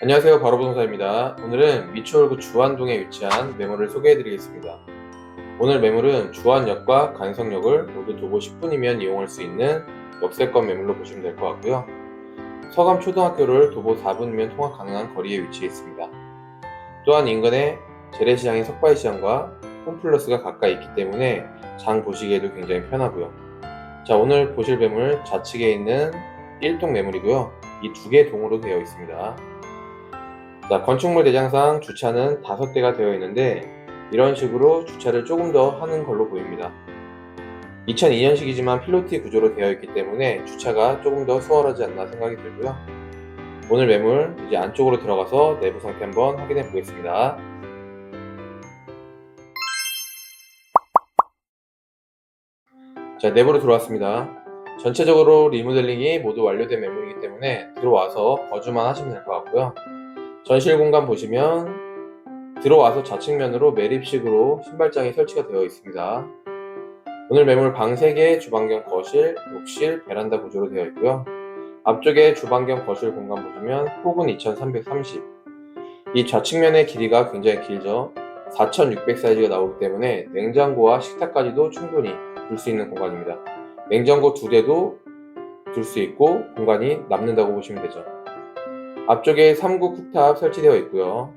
안녕하세요. 바로부동사입니다. 오늘은 미추홀구 주안동에 위치한 매물을 소개해 드리겠습니다. 오늘 매물은 주안역과 간성역을 모두 도보 10분이면 이용할 수 있는 역세권 매물로 보시면 될 것 같고요. 서감 초등학교를 도보 4분이면 통학 가능한 거리에 위치해 있습니다. 또한 인근에 재래시장인 석바이시장과 홈플러스가 가까이 있기 때문에 장 보시기에도 굉장히 편하고요. 자, 오늘 보실 매물 좌측에 있는 1동 매물이고요. 이 두 개 동으로 되어 있습니다. 자, 건축물 대장상 주차는 5대가 되어 있는데 이런 식으로 주차를 조금 더 하는 걸로 보입니다. 2002년식이지만 필로티 구조로 되어 있기 때문에 주차가 조금 더 수월하지 않나 생각이 들고요. 오늘 매물 이제 안쪽으로 들어가서 내부 상태 한번 확인해 보겠습니다. 자, 내부로 들어왔습니다. 전체적으로 리모델링이 모두 완료된 매물이기 때문에 들어와서 거주만 하시면 될 것 같고요. 전실 공간 보시면 들어와서 좌측면으로 매립식으로 신발장이 설치가 되어 있습니다. 오늘 매물 방 3개, 주방경 거실, 욕실, 베란다 구조로 되어 있고요. 앞쪽에 주방경 거실 공간 보시면 폭은 2330. 이 좌측면의 길이가 굉장히 길죠. 4600 사이즈가 나오기 때문에 냉장고와 식탁까지도 충분히 둘 수 있는 공간입니다. 냉장고 두 대도 둘 수 있고 공간이 남는다고 보시면 되죠. 앞쪽에 3구 쿡탑 설치되어 있고요.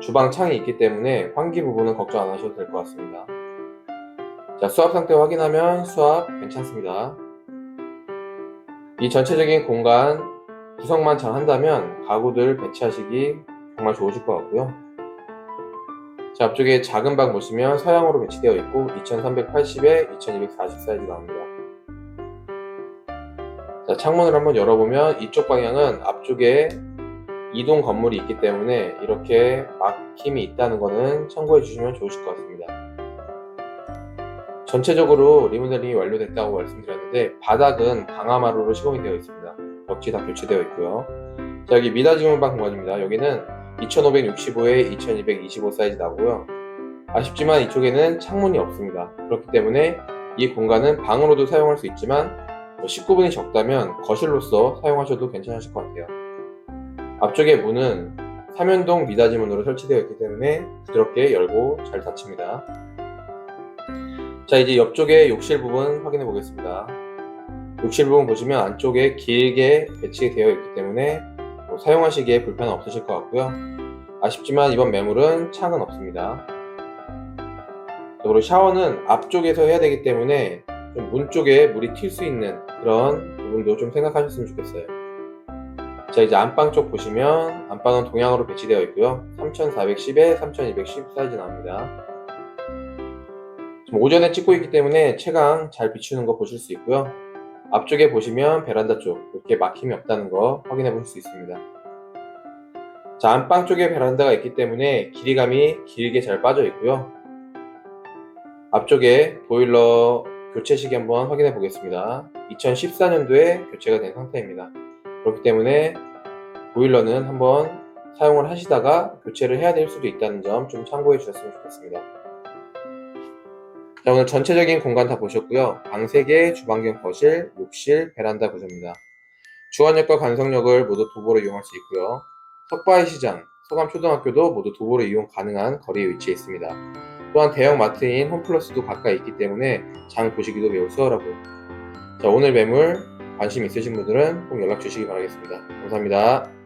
주방 창이 있기 때문에 환기 부분은 걱정 안 하셔도 될 것 같습니다. 자, 수압 상태 확인하면 수압 괜찮습니다. 이 전체적인 공간 구성만 잘 한다면 가구들 배치하시기 정말 좋으실 것 같고요. 자, 앞쪽에 작은 방 보시면 서양으로 배치되어 있고 2380에 2240 사이즈 나옵니다. 자, 창문을 한번 열어보면 이쪽 방향은 앞쪽에 이동 건물이 있기 때문에 이렇게 막힘이 있다는 것은 참고해 주시면 좋으실 것 같습니다. 전체적으로 리모델링이 완료됐다고 말씀드렸는데 바닥은 강화마루로 시공이 되어 있습니다. 벽지 다 교체되어 있고요. 자 여기 미닫이문방 공간입니다. 여기는 2565에 2225 사이즈 나고요. 아쉽지만 이쪽에는 창문이 없습니다. 그렇기 때문에 이 공간은 방으로도 사용할 수 있지만 19분이 적다면 거실로서 사용하셔도 괜찮으실 것 같아요. 앞쪽에 문은 삼연동 미닫이 문으로 설치되어 있기 때문에 부드럽게 열고 잘 닫힙니다. 자 이제 옆쪽에 욕실 부분 확인해 보겠습니다. 욕실 부분 보시면 안쪽에 길게 배치되어 있기 때문에 뭐 사용하시기에 불편은 없으실 것 같고요. 아쉽지만 이번 매물은 창은 없습니다. 그리고 샤워는 앞쪽에서 해야 되기 때문에 좀문 쪽에 물이 튈 수 있는 그런 부분도 좀 생각하셨으면 좋겠어요. 자 이제 안방 쪽 보시면 안방은 동향으로 배치되어 있고요. 3410에 3210 사이즈 나옵니다. 오전에 찍고 있기 때문에 채광 잘 비추는 거 보실 수 있고요. 앞쪽에 보시면 베란다 쪽 이렇게 막힘이 없다는 거 확인해 보실 수 있습니다. 자 안방 쪽에 베란다가 있기 때문에 길이감이 길게 잘 빠져 있고요. 앞쪽에 보일러 교체 시기 한번 확인해 보겠습니다. 2014년도에 교체가 된 상태입니다. 그렇기 때문에 보일러는 한번 사용을 하시다가 교체를 해야 될 수도 있다는 점 좀 참고해 주셨으면 좋겠습니다. 자, 오늘 전체적인 공간 다 보셨고요. 방 3개, 주방경 거실, 욕실, 베란다 구조입니다. 주안역과 간성역을 모두 도보로 이용할 수 있고요. 석바이 시장, 소감초등학교도 모두 도보로 이용 가능한 거리에 위치해 있습니다. 또한 대형 마트인 홈플러스도 가까이 있기 때문에 장 보시기도 매우 수월하고요. 자, 오늘 매물 관심 있으신 분들은 꼭 연락 주시기 바라겠습니다. 감사합니다.